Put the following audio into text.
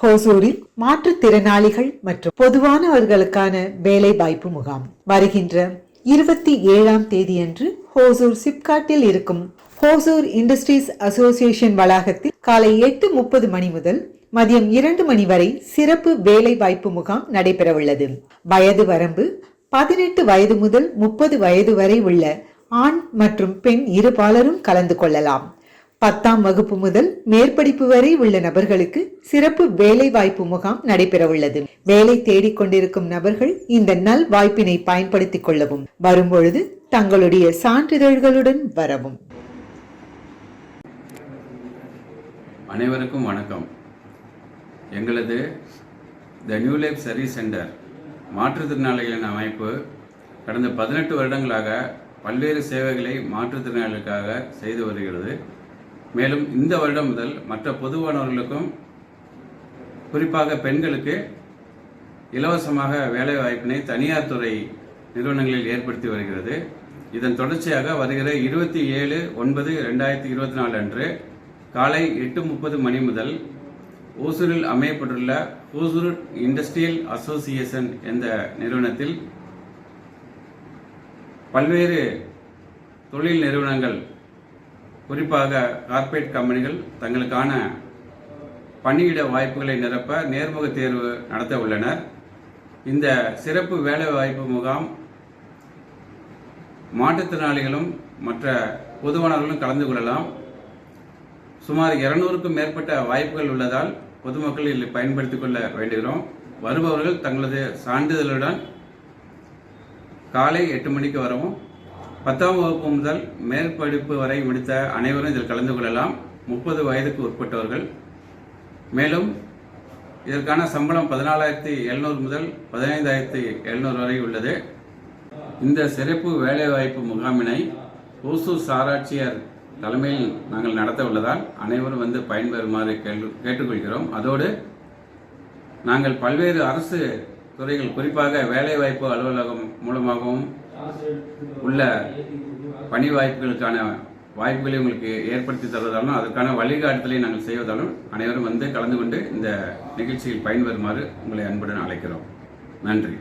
ஹோசூரில் மாற்றுத்திறனாளிகள் மற்றும் பொதுவானவர்களுக்கான வேலை வாய்ப்பு முகாம். வருகின்ற இருபத்தி ஏழாம் தேதியன்று ஹோசூர் சிப்காட்டில் இருக்கும் ஹோசூர் இண்டஸ்ட்ரீஸ் அசோசியேஷன் வளாகத்தில் காலை எட்டு முப்பது மணி முதல் மதியம் இரண்டு மணி வரை சிறப்பு வேலை வாய்ப்பு முகாம் நடைபெறவுள்ளது. வயது வரம்பு பதினெட்டு வயது முதல் முப்பது வயது வரை உள்ள ஆண் மற்றும் பெண் இருபாலரும் கலந்து கொள்ளலாம். பத்தாம் வகுப்பு முதல் மேற்படிப்பு வரை உள்ள நபர்களுக்கு சிறப்பு வேலை வாய்ப்பு முகாம் நடைபெறவுள்ளது. வேலை தேடிக் கொண்டிருக்கும் நபர்கள் இந்த நல் வாய்ப்பினை பயன்படுத்திக் கொள்ளவும் வரும்பொழுது தங்களுடைய சான்றிதழ்களுடன் வரவும். அனைவருக்கும் வணக்கம். எங்களது the new life service centre மாற்றுத்திறனாளிகளின் அமைப்பு கடந்த பதினெட்டு வருடங்களாக பல்வேறு சேவைகளை மாற்றுத்திறனாளிகளுக்காக செய்து வருகிறது. மேலும் இந்த வருடம் முதல் மற்ற பொதுவானவர்களுக்கும் குறிப்பாக பெண்களுக்கு இலவசமாக வேலை வாய்ப்பினை தனியார் துறை நிறுவனங்களில் ஏற்படுத்தி வருகிறது. இதன் தொடர்ச்சியாக வருகிற இருபத்தி ஏழு ஒன்பது ரெண்டாயிரத்தி இருபத்தி நாலு அன்று காலை எட்டு முப்பது மணி முதல் ஓசூரில் அமையப்பட்டுள்ள ஓசூர் இண்டஸ்ட்ரியல் அசோசியேஷன் என்ற நிறுவனத்தில் பல்வேறு தொழில் நிறுவனங்கள் குறிப்பாக கார்ப்பரேட் கம்பெனிகள் தங்களுக்கான பணியிட வாய்ப்புகளை நிரப்ப நேர்முக தேர்வு நடத்த உள்ளனர். இந்த சிறப்பு வேலைவாய்ப்பு முகாம் மாற்றுத்திறனாளிகளும் மற்ற பொதுவானவர்களும் கலந்து கொள்ளலாம். சுமார் இருநூறுக்கும் மேற்பட்ட வாய்ப்புகள் உள்ளதால் பொதுமக்கள் இதில் பயன்படுத்திக் கொள்ள வேண்டுகிறோம். வருபவர்கள் தங்களது சான்றிதழுடன் காலை எட்டு மணிக்கு வரவும் பத்தாம் வகுப்பு முதல் மேற்படிப்பு வரை முடித்த அனைவரும் இதில் கலந்து கொள்ளலாம். முப்பது வயதுக்கு உட்பட்டவர்கள். மேலும் இதற்கான சம்பளம் பதினாலாயிரத்தி எழுநூறு முதல் பதினைந்தாயிரத்தி எழுநூறு வரை உள்ளது. இந்த சிறப்பு வேலைவாய்ப்பு முகாமினை ஓசூர் சாராட்சியர் தலைமையில் நாங்கள் நடத்த உள்ளதால் அனைவரும் வந்து பயன்பெறுமாறு கேட்டு கேட்டுக்கொள்கிறோம். அதோடு நாங்கள் பல்வேறு அரசு துறைகள் குறிப்பாக வேலைவாய்ப்பு அலுவலகம் மூலமாகவும் உள்ள பணி வாய்ப்புகளுக்கான வாய்ப்புகளை உங்களுக்கு ஏற்படுத்தி தருவதாலும் அதற்கான வழிகாட்டுதலை நாங்கள் செய்வதாலும் அனைவரும் வந்து கலந்து கொண்டு இந்த நிகழ்ச்சியில் பயன்பெறுமாறு உங்களை அன்புடன் அழைக்கிறோம். நன்றி.